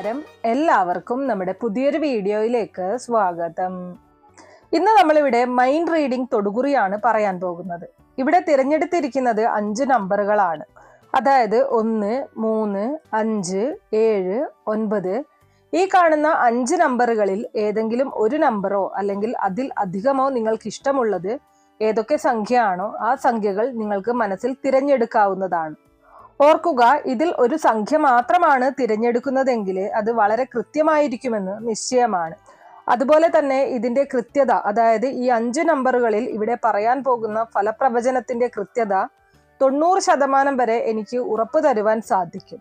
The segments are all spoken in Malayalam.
നമസ്കാരം. എല്ലാവർക്കും നമ്മുടെ പുതിയൊരു വീഡിയോയിലേക്ക് സ്വാഗതം. ഇന്ന് നമ്മളിവിടെ മൈൻഡ് റീഡിംഗ് തൊടുകുറിയാണ് പറയാൻ പോകുന്നത്. ഇവിടെ തിരഞ്ഞെടുത്തിരിക്കുന്നത് അഞ്ച് നമ്പറുകളാണ്. അതായത് ഒന്ന് മൂന്ന് അഞ്ച് ഏഴ് ഒൻപത്. ഈ കാണുന്ന അഞ്ച് നമ്പറുകളിൽ ഏതെങ്കിലും ഒരു നമ്പറോ അല്ലെങ്കിൽ അതിൽ അധികമോ നിങ്ങൾക്ക് ഇഷ്ടമുള്ളത് ഏതൊക്കെ സംഖ്യയാണോ ആ സംഖ്യകൾ നിങ്ങൾക്ക് മനസ്സിൽ തിരഞ്ഞെടുക്കാവുന്നതാണ്. ഓർക്കുക ഇതിൽ ഒരു സംഖ്യ മാത്രമാണ് തിരഞ്ഞെടുക്കുന്നതെങ്കിൽ അത് വളരെ കൃത്യമായിരിക്കുമെന്ന് നിശ്ചയമാണ്. അതുപോലെ തന്നെ ഇതിന്റെ കൃത്യത അതായത് ഈ അഞ്ച് നമ്പറുകളിൽ ഇവിടെ പറയാൻ പോകുന്ന ഫലപ്രവചനത്തിന്റെ കൃത്യത തൊണ്ണൂറ് ശതമാനം വരെ എനിക്ക് ഉറപ്പ് തരുവാൻ സാധിക്കും.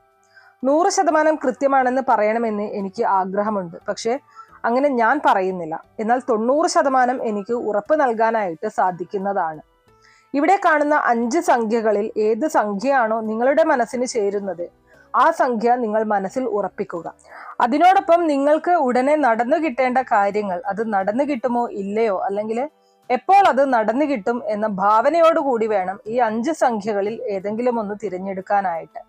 നൂറ് ശതമാനം കൃത്യമാണെന്ന് പറയണമെന്ന് എനിക്ക് ആഗ്രഹമുണ്ട്. പക്ഷേ അങ്ങനെ ഞാൻ പറയുന്നില്ല. എന്നാൽ തൊണ്ണൂറ് ശതമാനം എനിക്ക് ഉറപ്പ് നൽകാനായിട്ട് സാധിക്കുന്നതാണ്. ഇവിടെ കാണുന്ന അഞ്ച് സംഖ്യകളിൽ ഏത് സംഖ്യയാണോ നിങ്ങളുടെ മനസ്സിന് ചേരുന്നത് ആ സംഖ്യ നിങ്ങൾ മനസ്സിൽ ഉറപ്പിക്കുക. അതിനോടൊപ്പം നിങ്ങൾക്ക് ഉടനെ നടന്നു കിട്ടേണ്ട കാര്യങ്ങൾ അത് നടന്നു കിട്ടുമോ ഇല്ലയോ അല്ലെങ്കിൽ എപ്പോൾ അത് നടന്നു കിട്ടും എന്ന ഭാവനയോടുകൂടി വേണം ഈ അഞ്ച് സംഖ്യകളിൽ ഏതെങ്കിലും ഒന്ന് തിരഞ്ഞെടുക്കാനായിട്ട്.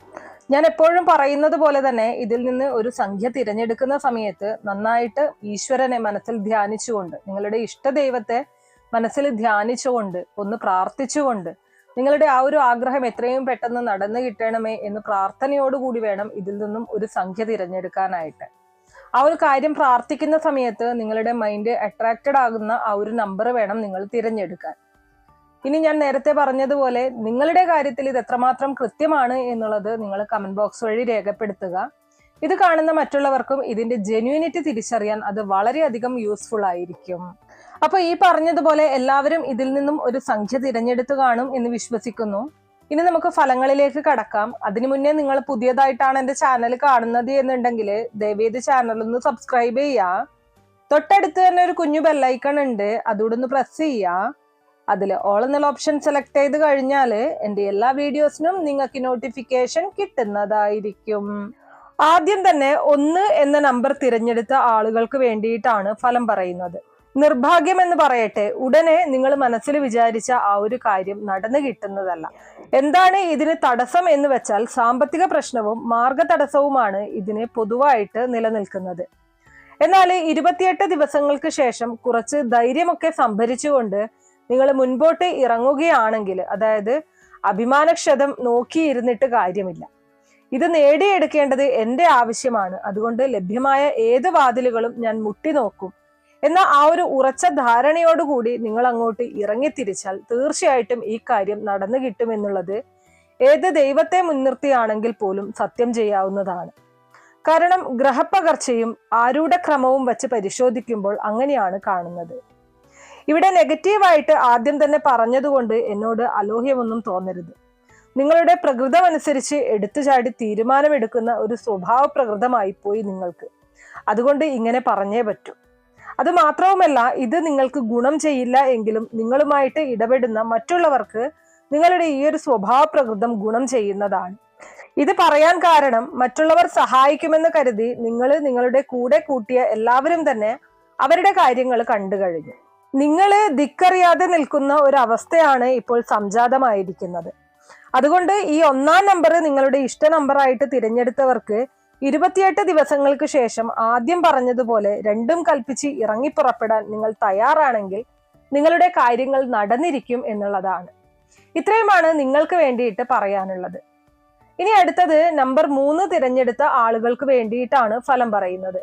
ഞാൻ എപ്പോഴും പറയുന്നത് പോലെ തന്നെ ഇതിൽ നിന്ന് ഒരു സംഖ്യ തിരഞ്ഞെടുക്കുന്ന സമയത്ത് നന്നായിട്ട് ഈശ്വരനെ മനസ്സിൽ ധ്യാനിച്ചുകൊണ്ട് നിങ്ങളുടെ ഇഷ്ടദൈവത്തെ മനസ്സിൽ ധ്യാനിച്ചുകൊണ്ട് ഒന്ന് പ്രാർത്ഥിച്ചുകൊണ്ട് നിങ്ങളുടെ ആ ഒരു ആഗ്രഹം എത്രയും പെട്ടെന്ന് നടന്നു കിട്ടണമേ എന്ന് പ്രാർത്ഥനയോടുകൂടി വേണം ഇതിൽ നിന്നും ഒരു സംഖ്യ തിരഞ്ഞെടുക്കാനായിട്ട്. ആ ഒരു കാര്യം പ്രാർത്ഥിക്കുന്ന സമയത്ത് നിങ്ങളുടെ മൈൻഡ് അട്രാക്റ്റഡ് ആകുന്ന ആ ഒരു നമ്പർ വേണം നിങ്ങൾ തിരഞ്ഞെടുക്കാൻ. ഇനി ഞാൻ നേരത്തെ പറഞ്ഞതുപോലെ നിങ്ങളുടെ കാര്യത്തിൽ ഇത് എത്രമാത്രം കൃത്യമാണ് എന്നുള്ളത് നിങ്ങൾ കമന്റ് ബോക്സ് വഴി രേഖപ്പെടുത്തുക. ഇത് കാണുന്ന മറ്റുള്ളവർക്കും ഇതിന്റെ ജെന്യൂനിറ്റി തിരിച്ചറിയാൻ അത് വളരെയധികം യൂസ്ഫുൾ ആയിരിക്കും. അപ്പൊ ഈ പറഞ്ഞതുപോലെ എല്ലാവരും ഇതിൽ നിന്നും ഒരു സംഖ്യ തിരഞ്ഞെടുത്തു കാണും എന്ന് വിശ്വസിക്കുന്നു. ഇനി നമുക്ക് ഫലങ്ങളിലേക്ക് കടക്കാം. അതിനു മുന്നേ നിങ്ങൾ പുതിയതായിട്ടാണ് എന്റെ ചാനൽ കാണുന്നത് എന്നുണ്ടെങ്കിൽ ദയവേത് ചാനൽ ഒന്ന് സബ്സ്ക്രൈബ് ചെയ്യുക തൊട്ടടുത്ത് തന്നെ ഒരു കുഞ്ഞു ബെല്ലൈക്കൺ ഉണ്ട്. അതുകൂടെ ഒന്ന് പ്രസ് ചെയ്യുക അതിൽ ഓൾ എന്നുള്ള ഓപ്ഷൻ സെലക്ട് ചെയ്ത് കഴിഞ്ഞാൽ എന്റെ എല്ലാ വീഡിയോസിനും നിങ്ങൾക്ക് നോട്ടിഫിക്കേഷൻ കിട്ടുന്നതായിരിക്കും. ആദ്യം തന്നെ ഒന്ന് എന്ന നമ്പർ തിരഞ്ഞെടുത്ത ആളുകൾക്ക് വേണ്ടിയിട്ടാണ് ഫലം പറയുന്നത്. നിർഭാഗ്യം എന്ന് പറയട്ടെ ഉടനെ നിങ്ങൾ മനസ്സിൽ വിചാരിച്ച ആ ഒരു കാര്യം നടന്നു കിട്ടുന്നതല്ല. എന്താണ് ഇതിന് തടസ്സം എന്ന് വെച്ചാൽ സാമ്പത്തിക പ്രശ്നവും മാർഗ തടസ്സവുമാണ് ഇതിന് പൊതുവായിട്ട് നിലനിൽക്കുന്നത്. എന്നാൽ ഇരുപത്തിയെട്ട് ദിവസങ്ങൾക്ക് ശേഷം കുറച്ച് ധൈര്യമൊക്കെ സംഭരിച്ചുകൊണ്ട് നിങ്ങൾ മുൻപോട്ട് ഇറങ്ങുകയാണെങ്കിൽ അതായത് അഭിമാനക്ഷതം നോക്കിയിരുന്നിട്ട് കാര്യമില്ല. ഇത് നേടിയെടുക്കേണ്ടത് എന്റെ ആവശ്യമാണ്. അതുകൊണ്ട് ലഭ്യമായ ഏത് വാതിലുകളും ഞാൻ മുട്ടി നോക്കും. എന്ന ആ ഒരു ഉറച്ച ധാരണയോടുകൂടി നിങ്ങൾ അങ്ങോട്ട് ഇറങ്ങി തിരിച്ചാൽ തീർച്ചയായിട്ടും ഈ കാര്യം നടന്നു കിട്ടുമെന്നുള്ളത് ഏത് ദൈവത്തെ മുൻനിർത്തിയാണെങ്കിൽ പോലും സത്യം ചെയ്യാവുന്നതാണ്. കാരണം ഗ്രഹപ്പകർച്ചയും ആരൂഢക്രമവും വെച്ച് പരിശോധിക്കുമ്പോൾ അങ്ങനെയാണ് കാണുന്നത്. ഇവിടെ നെഗറ്റീവായിട്ട് ആദ്യം തന്നെ പറഞ്ഞതുകൊണ്ട് എന്നോട് അലോഹ്യമൊന്നും തോന്നരുത്. നിങ്ങളുടെ പ്രകൃതമനുസരിച്ച് എടുത്തു എടുത്തുചാടി തീരുമാനമെടുക്കുന്ന ഒരു സ്വഭാവ പ്രകൃതമായി പോയി നിങ്ങൾക്ക്. അതുകൊണ്ട് ഇങ്ങനെ പറഞ്ഞേ പറ്റൂ. അത് മാത്രവുമല്ല ഇത് നിങ്ങൾക്ക് ഗുണം ചെയ്യില്ല എങ്കിലും നിങ്ങളുമായിട്ട് ഇടപെടുന്ന മറ്റുള്ളവർക്ക് നിങ്ങളുടെ ഈ ഒരു സ്വഭാവ പ്രകൃതം ഗുണം ചെയ്യുന്നതാണ്. ഇത് പറയാൻ കാരണം മറ്റുള്ളവർ സഹായിക്കുമെന്ന് കരുതി നിങ്ങൾ നിങ്ങളുടെ കൂടെ കൂട്ടിയ എല്ലാവരും തന്നെ അവരുടെ കാര്യങ്ങൾ കണ്ടു കഴിഞ്ഞു. നിങ്ങൾ ധിക്കറിയാതെ നിൽക്കുന്ന ഒരു അവസ്ഥയാണ് ഇപ്പോൾ സംജാതമായിരിക്കുന്നത്. അതുകൊണ്ട് ഈ ഒന്നാം നമ്പർ നിങ്ങളുടെ ഇഷ്ട നമ്പറായിട്ട് തിരഞ്ഞെടുത്തവർക്ക് ഇരുപത്തിയെട്ട് ദിവസങ്ങൾക്ക് ശേഷം ആദ്യം പറഞ്ഞതുപോലെ രണ്ടും കൽപ്പിച്ച് ഇറങ്ങിപ്പുറപ്പെടാൻ നിങ്ങൾ തയ്യാറാണെങ്കിൽ നിങ്ങളുടെ കാര്യങ്ങൾ നടന്നിരിക്കും എന്നുള്ളതാണ്. ഇത്രയുമാണ് നിങ്ങൾക്ക് വേണ്ടിയിട്ട് പറയാനുള്ളത്. ഇനി അടുത്തത് നമ്പർ മൂന്ന് തിരഞ്ഞെടുത്ത ആളുകൾക്ക് വേണ്ടിയിട്ടാണ് ഫലം പറയുന്നത്.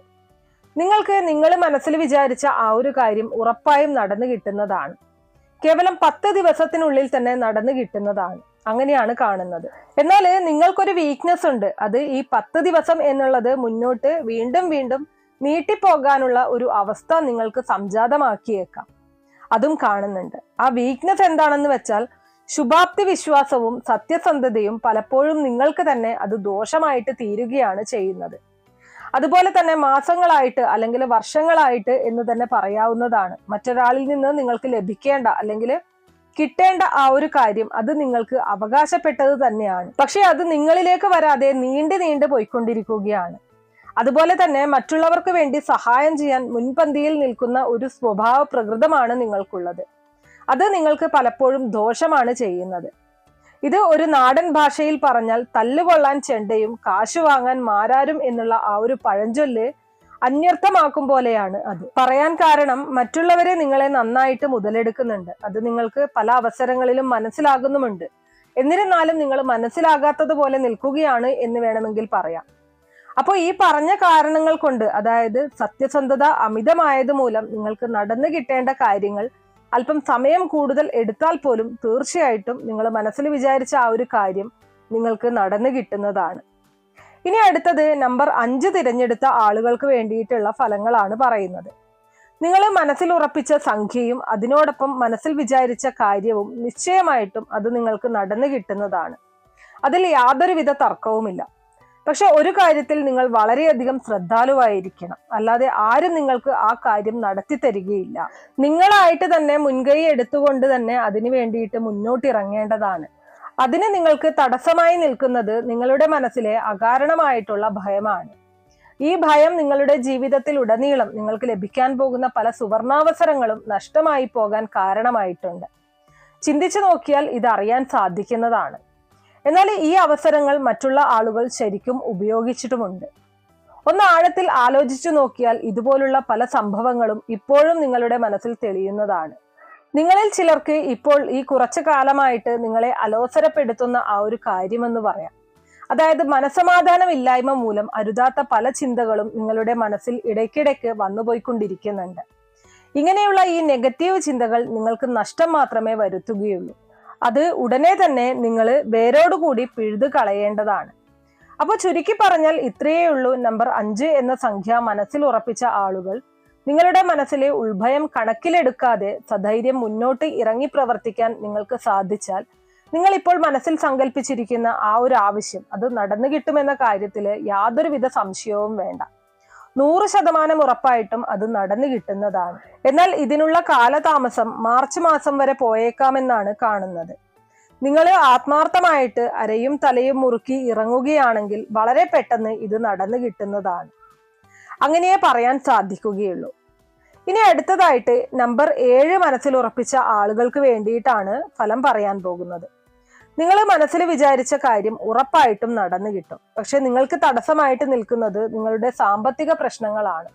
നിങ്ങൾക്ക് നിങ്ങൾ മനസ്സിൽ വിചാരിച്ച ആ ഒരു കാര്യം ഉറപ്പായും നടന്നു കിട്ടുന്നതാണ്. കേവലം പത്ത് ദിവസത്തിനുള്ളിൽ തന്നെ നടന്നു കിട്ടുന്നതാണ്. അങ്ങനെയാണ് കാണുന്നത്. എന്നാൽ നിങ്ങൾക്കൊരു വീക്ക്നെസ് ഉണ്ട്. അത് ഈ പത്ത് ദിവസം എന്നുള്ളത് മുന്നോട്ട് വീണ്ടും വീണ്ടും നീട്ടിപ്പോകാനുള്ള ഒരു അവസ്ഥ നിങ്ങൾക്ക് സംജാതമാക്കിയേക്കാം. അതും കാണുന്നുണ്ട്. ആ വീക്ക്നെസ് എന്താണെന്ന് വെച്ചാൽ ശുഭാപ്തി വിശ്വാസവും സത്യസന്ധതയും പലപ്പോഴും നിങ്ങൾക്ക് തന്നെ അത് ദോഷമായിട്ട് തീരുകയാണ് ചെയ്യുന്നത്. അതുപോലെ തന്നെ മാസങ്ങളായിട്ട് അല്ലെങ്കിൽ വർഷങ്ങളായിട്ട് എന്ന് തന്നെ പറയാവുന്നതാണ്. മറ്റൊരാളിൽ നിന്ന് നിങ്ങൾക്ക് ലഭിക്കേണ്ട അല്ലെങ്കിൽ കിട്ടേണ്ട ആ ഒരു കാര്യം അത് നിങ്ങൾക്ക് അവകാശപ്പെട്ടത് തന്നെയാണ്. പക്ഷെ അത് നിങ്ങളിലേക്ക് വരാതെ നീണ്ടു നീണ്ടു പോയിക്കൊണ്ടിരിക്കുകയാണ്. അതുപോലെ തന്നെ മറ്റുള്ളവർക്ക് വേണ്ടി സഹായം ചെയ്യാൻ മുൻപന്തിയിൽ നിൽക്കുന്ന ഒരു സ്വഭാവ പ്രകൃതമാണ് നിങ്ങൾക്കുള്ളത്. അത് നിങ്ങൾക്ക് പലപ്പോഴും ദോഷമാണ് ചെയ്യുന്നത്. ഇത് ഒരു നാടൻ ഭാഷയിൽ പറഞ്ഞാൽ തല്ലുകൊള്ളാൻ ചെണ്ടയും കാശു വാങ്ങാൻ മാരാരും എന്നുള്ള ആ ഒരു പഴഞ്ചൊല്ല് അന്വർത്ഥമാക്കും പോലെയാണ് അത്. പറയാൻ കാരണം മറ്റുള്ളവരെ നിങ്ങളെ നന്നായിട്ട് മുതലെടുക്കുന്നുണ്ട്. അത് നിങ്ങൾക്ക് പല അവസരങ്ങളിലും മനസ്സിലാകുന്നുമുണ്ട്. എന്നിരുന്നാലും നിങ്ങൾ മനസ്സിലാകാത്തത് പോലെ നിൽക്കുകയാണ് എന്ന് വേണമെങ്കിൽ പറയാം. അപ്പോൾ ഈ പറഞ്ഞ കാരണങ്ങൾ കൊണ്ട് അതായത് സത്യസന്ധത അമിതമായത് മൂലം നിങ്ങൾക്ക് നടന്നു കിട്ടേണ്ട കാര്യങ്ങൾ അല്പം സമയം കൂടുതൽ എടുത്താൽ പോലും തീർച്ചയായിട്ടും നിങ്ങൾ മനസ്സിൽ വിചാരിച്ച ആ ഒരു കാര്യം നിങ്ങൾക്ക് നടന്നു കിട്ടുന്നതാണ്. ഇനി അടുത്തത് നമ്പർ അഞ്ച് തിരഞ്ഞെടുത്ത ആളുകൾക്ക് വേണ്ടിയിട്ടുള്ള ഫലങ്ങളാണ് പറയുന്നത്. നിങ്ങൾ മനസ്സിൽ ഉറപ്പിച്ച സംഖ്യയും അതിനോടൊപ്പം മനസ്സിൽ വിചാരിച്ച കാര്യവും നിശ്ചയമായിട്ടും അത് നിങ്ങൾക്ക് നടന്നു കിട്ടുന്നതാണ്. അതിൽ യാതൊരുവിധ തർക്കവുമില്ല. പക്ഷെ ഒരു കാര്യത്തിൽ നിങ്ങൾ വളരെയധികം ശ്രദ്ധാലുവായിരിക്കണം. അല്ലാതെ ആരും നിങ്ങൾക്ക് ആ കാര്യം നടത്തി തരികയില്ല. നിങ്ങളായിട്ട് തന്നെ മുൻകൈ എടുത്തുകൊണ്ട് തന്നെ അതിനു വേണ്ടിയിട്ട് മുന്നോട്ടിറങ്ങേണ്ടതാണ്. അതിന് നിങ്ങൾക്ക് തടസ്സമായി നിൽക്കുന്നത് നിങ്ങളുടെ മനസ്സിലെ അകാരണമായിട്ടുള്ള ഭയമാണ്. ഈ ഭയം നിങ്ങളുടെ ജീവിതത്തിൽ ഉടനീളം നിങ്ങൾക്ക് ലഭിക്കാൻ പോകുന്ന പല സുവർണാവസരങ്ങളും നഷ്ടമായി പോകാൻ കാരണമായിട്ടുണ്ട്. ചിന്തിച്ചു നോക്കിയാൽ ഇത് അറിയാൻ സാധിക്കുന്നതാണ്. എന്നാൽ ഈ അവസരങ്ങൾ മറ്റുള്ള ആളുകൾ ശരിക്കും ഉപയോഗിച്ചിട്ടുമുണ്ട്. ഒന്ന് ആഴത്തിൽ ആലോചിച്ചു നോക്കിയാൽ ഇതുപോലുള്ള പല സംഭവങ്ങളും ഇപ്പോഴും നിങ്ങളുടെ മനസ്സിൽ തെളിയുന്നതാണ്. നിങ്ങളിൽ ചിലർക്ക് ഇപ്പോൾ ഈ കുറച്ചു കാലമായിട്ട് നിങ്ങളെ അലോസരപ്പെടുത്തുന്ന ആ ഒരു കാര്യമെന്ന് പറയാം. അതായത് മനസമാധാനമില്ലായ്മ മൂലം അരുതാത്ത പല ചിന്തകളും നിങ്ങളുടെ മനസ്സിൽ ഇടയ്ക്കിടയ്ക്ക് വന്നുപോയിക്കൊണ്ടിരിക്കുന്നുണ്ട് ഇങ്ങനെയുള്ള ഈ നെഗറ്റീവ് ചിന്തകൾ നിങ്ങൾക്ക് നഷ്ടം മാത്രമേ വരുത്തുകയുള്ളൂ. അത് ഉടനെ തന്നെ നിങ്ങൾ വേരോടുകൂടി പിഴുതു കളയേണ്ടതാണ്. അപ്പോൾ ചുരുക്കി പറഞ്ഞാൽ ഇത്രയേ ഉള്ളൂ നമ്പർ അഞ്ച് എന്ന സംഖ്യ മനസ്സിൽ ഉറപ്പിച്ച ആളുകൾ. നിങ്ങളുടെ മനസ്സിലെ ഉൾഭയം കണക്കിലെടുക്കാതെ സധൈര്യം മുന്നോട്ട് ഇറങ്ങി പ്രവർത്തിക്കാൻ നിങ്ങൾക്ക് സാധിച്ചാൽ നിങ്ങൾ ഇപ്പോൾ മനസ്സിൽ സങ്കല്പിച്ചിരിക്കുന്ന ആ ഒരു ആവശ്യം അത് നടന്നു കിട്ടുമെന്ന കാര്യത്തിൽ യാതൊരുവിധ സംശയവും വേണ്ട. നൂറ് ശതമാനം ഉറപ്പായിട്ടും അത് നടന്നു കിട്ടുന്നതാണ്. എന്നാൽ ഇതിനുള്ള കാലതാമസം മാർച്ച് മാസം വരെ പോയേക്കാമെന്നാണ് കാണുന്നത്. നിങ്ങൾ ആത്മാർത്ഥമായിട്ട് അരയും തലയും മുറുക്കി ഇറങ്ങുകയാണെങ്കിൽ വളരെ പെട്ടെന്ന് ഇത് നടന്നു കിട്ടുന്നതാണ്. അങ്ങനെയേ പറയാൻ സാധിക്കുകയുള്ളൂ. ഇനി അടുത്തതായിട്ട് നമ്പർ ഏഴ് മനസ്സിൽ ഉറപ്പിച്ച ആളുകൾക്ക് വേണ്ടിയിട്ടാണ് ഫലം പറയാൻ പോകുന്നത്. നിങ്ങൾ മനസ്സിൽ വിചാരിച്ച കാര്യം ഉറപ്പായിട്ടും നടന്നു കിട്ടും. പക്ഷെ നിങ്ങൾക്ക് തടസ്സമായിട്ട് നിൽക്കുന്നത് നിങ്ങളുടെ സാമ്പത്തിക പ്രശ്നങ്ങളാണ്.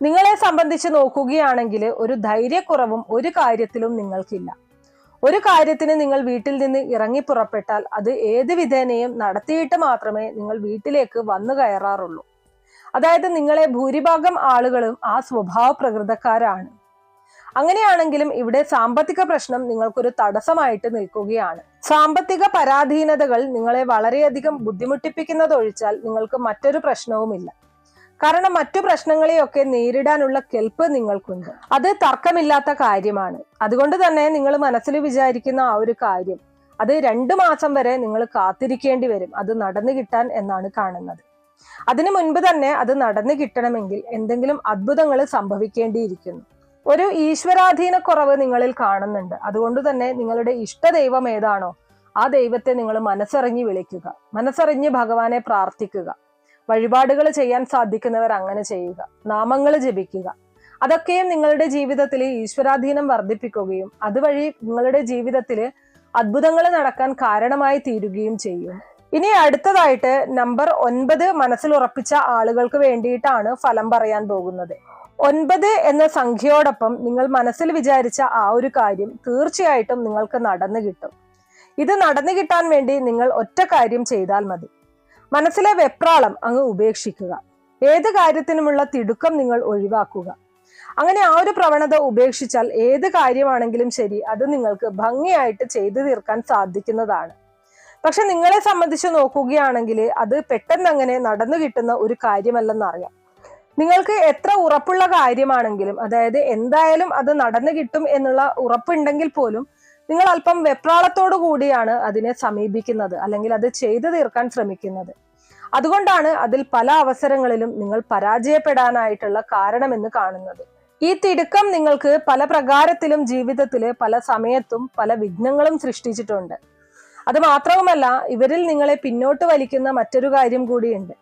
നിങ്ങളെ സംബന്ധിച്ച് നോക്കുകയാണെങ്കിൽ ഒരു ധൈര്യക്കുറവും ഒരു കാര്യത്തിലും നിങ്ങൾക്കില്ല. ഒരു കാര്യത്തിന് നിങ്ങൾ വീട്ടിൽ നിന്ന് ഇറങ്ങി പുറപ്പെട്ടാൽ അത് ഏത് വിധേനയും നടത്തിയിട്ട് മാത്രമേ നിങ്ങൾ വീട്ടിലേക്ക് വന്നു കയറാറുള്ളൂ. അതായത് നിങ്ങളെ ഭൂരിഭാഗം ആളുകളും ആ സ്വഭാവ പ്രകൃതക്കാരാണ് അങ്ങനെയാണെങ്കിലും ഇവിടെ സാമ്പത്തിക പ്രശ്നം നിങ്ങൾക്കൊരു തടസ്സമായിട്ട് നിൽക്കുകയാണ്. സാമ്പത്തിക പരാധീനതകൾ നിങ്ങളെ വളരെയധികം ബുദ്ധിമുട്ടിപ്പിക്കുന്നതൊഴിച്ചാൽ നിങ്ങൾക്ക് മറ്റൊരു പ്രശ്നവുമില്ല. കാരണം മറ്റു പ്രശ്നങ്ങളെയൊക്കെ നേരിടാനുള്ള കെൽപ്പ് നിങ്ങൾക്കുണ്ട്. അത് തർക്കമില്ലാത്ത കാര്യമാണ്. അതുകൊണ്ട് തന്നെ നിങ്ങൾ മനസ്സിൽ വിചാരിക്കുന്ന ആ ഒരു കാര്യം അത് രണ്ടു മാസം വരെ നിങ്ങൾ കാത്തിരിക്കേണ്ടി വരും. അത് നടന്നു കിട്ടാൻ എന്നാണ് കാണുന്നത്. അതിനു മുൻപ് തന്നെ അത് നടന്നു കിട്ടണമെങ്കിൽ എന്തെങ്കിലും അത്ഭുതങ്ങൾ സംഭവിക്കേണ്ടിയിരിക്കുന്നു. ഒരു ഈശ്വരാധീന കുറവ് നിങ്ങളിൽ കാണുന്നുണ്ട്. അതുകൊണ്ട് തന്നെ നിങ്ങളുടെ ഇഷ്ട ദൈവം ഏതാണോ ആ ദൈവത്തെ നിങ്ങൾ മനസ്സറിഞ്ഞ് വിളിക്കുക. മനസ്സറിഞ്ഞ് ഭഗവാനെ പ്രാർത്ഥിക്കുക. വഴിപാടുകൾ ചെയ്യാൻ സാധിക്കുന്നവർ അങ്ങനെ ചെയ്യുക. നാമങ്ങൾ ജപിക്കുക. അതൊക്കെയും നിങ്ങളുടെ ജീവിതത്തിൽ ഈശ്വരാധീനം വർദ്ധിപ്പിക്കുകയും അതുവഴി നിങ്ങളുടെ ജീവിതത്തിൽ അത്ഭുതങ്ങൾ നടക്കാൻ കാരണമായി തീരുകയും ചെയ്യും. ഇനി അടുത്തതായിട്ട് നമ്പർ ഒൻപത് മനസ്സിൽ ഉറപ്പിച്ച ആളുകൾക്ക് വേണ്ടിയിട്ടാണ് ഫലം പറയാൻ പോകുന്നത്. ഒൻപത് എന്ന സംഖ്യയോടൊപ്പം നിങ്ങൾ മനസ്സിൽ വിചാരിച്ച ആ ഒരു കാര്യം തീർച്ചയായിട്ടും നിങ്ങൾക്ക് നടന്നു കിട്ടും. ഇത് നടന്നു കിട്ടാൻ വേണ്ടി നിങ്ങൾ ഒറ്റ കാര്യം ചെയ്താൽ മതി. മനസ്സിലെ വെപ്രാളം അങ്ങ് ഉപേക്ഷിക്കുക. ഏത് കാര്യത്തിനുമുള്ള തിടുക്കം നിങ്ങൾ ഒഴിവാക്കുക. അങ്ങനെ ആ ഒരു പ്രവണത ഉപേക്ഷിച്ചാൽ ഏത് കാര്യമാണെങ്കിലും ശരി അത് നിങ്ങൾക്ക് ഭംഗിയായിട്ട് ചെയ്തു തീർക്കാൻ സാധിക്കുന്നതാണ്. പക്ഷെ നിങ്ങളെ സംബന്ധിച്ച് നോക്കുകയാണെങ്കിൽ അത് പെട്ടെന്ന് അങ്ങനെ നടന്നു കിട്ടുന്ന ഒരു കാര്യമല്ലെന്നറിയാം. നിങ്ങൾക്ക് എത്ര ഉറപ്പുള്ള കാര്യമാണെങ്കിലും അതായത് എന്തായാലും അത് നടന്നു കിട്ടും എന്നുള്ള ഉറപ്പുണ്ടെങ്കിൽ പോലും നിങ്ങൾ അല്പം വെപ്രാളത്തോടു കൂടിയാണ് അതിനെ സമീപിക്കുന്നത് അല്ലെങ്കിൽ അത് ചെയ്തു തീർക്കാൻ ശ്രമിക്കുന്നത്. അതുകൊണ്ടാണ് അതിൽ പല അവസരങ്ങളിലും നിങ്ങൾ പരാജയപ്പെടാനായിട്ടുള്ള കാരണമെന്ന് കാണുന്നത്. ഈ തിടുക്കം നിങ്ങൾക്ക് പല പ്രകാരത്തിലും ജീവിതത്തിൽ പല സമയത്തും പല വിഘ്നങ്ങളും സൃഷ്ടിച്ചിട്ടുണ്ട്. അത് മാത്രവുമല്ല ഇവരിൽ നിങ്ങളെ പിന്നോട്ട് വലിക്കുന്ന മറ്റൊരു കാര്യം കൂടിയുണ്ട്.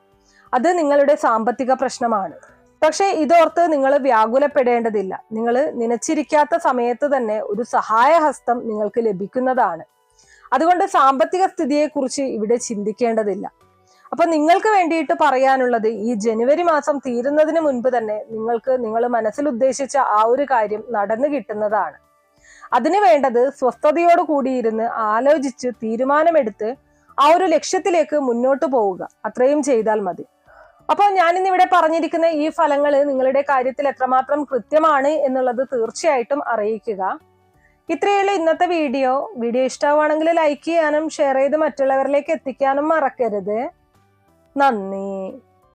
അത് നിങ്ങളുടെ സാമ്പത്തിക പ്രശ്നമാണ്. പക്ഷേ ഇതോർത്ത് നിങ്ങൾ വ്യാകുലപ്പെടേണ്ടതില്ല. നിങ്ങൾ നനച്ചിരിക്കാത്ത സമയത്ത് തന്നെ ഒരു സഹായഹസ്തം നിങ്ങൾക്ക് ലഭിക്കുന്നതാണ്. അതുകൊണ്ട് സാമ്പത്തിക സ്ഥിതിയെക്കുറിച്ച് ഇവിടെ ചിന്തിക്കേണ്ടതില്ല. അപ്പൊ നിങ്ങൾക്ക് വേണ്ടിയിട്ട് പറയാനുള്ളത് ഈ ജനുവരി മാസം തീരുന്നതിന് മുൻപ് തന്നെ നിങ്ങൾക്ക് നിങ്ങൾ മനസ്സിൽ ഉദ്ദേശിച്ച ആ ഒരു കാര്യം നടന്നു കിട്ടുന്നതാണ്. അതിന് വേണ്ടത് സ്വസ്ഥതയോട് കൂടിയിരുന്ന് ആലോചിച്ച് തീരുമാനമെടുത്ത് ആ ഒരു ലക്ഷ്യത്തിലേക്ക് മുന്നോട്ട് പോവുക. അത്രയും ചെയ്താൽ മതി. അപ്പോൾ ഞാനിന്നിവിടെ പറഞ്ഞിരിക്കുന്ന ഈ ഫലങ്ങൾ നിങ്ങളുടെ കാര്യത്തിൽ എത്രമാത്രം കൃത്യമാണ് എന്നുള്ളത് തീർച്ചയായിട്ടും അറിയിക്കുക. ഇത്രയുള്ള ഇന്നത്തെ വീഡിയോ വീഡിയോ ഇഷ്ടമാണെങ്കിൽ ലൈക്ക് ചെയ്യാനും ഷെയർ ചെയ്ത് മറ്റുള്ളവരിലേക്ക് എത്തിക്കാനും മറക്കരുത്. നന്ദി.